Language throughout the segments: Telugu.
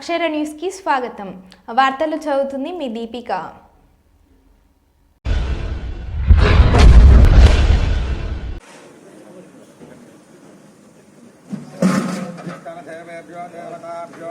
అక్షర న్యూస్కి స్వాగతం. వార్తలు చదువుతుంది మీ దీపిక. దేవేభ్యో దేవతాభ్యో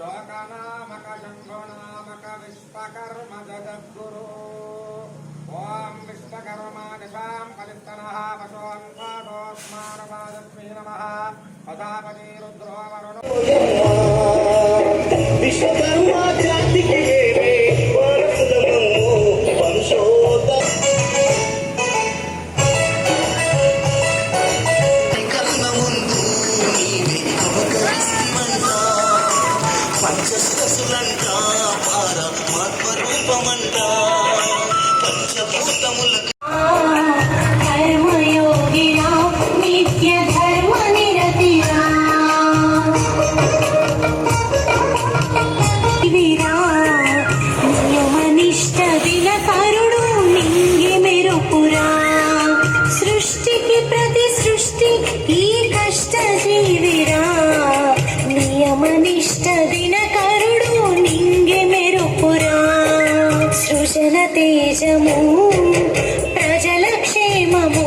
శోకనామక శంభోనామక విశ్వకర్మ జగద్గురు ఓం విశ్వకర్మా నిశాం కలిస్తనః పశోం పాదోస్మానపాదస్మై నమః. పదాపతి రుద్రో వరుణ. పంచశిరసులంట నిజము ప్రజల క్షేమము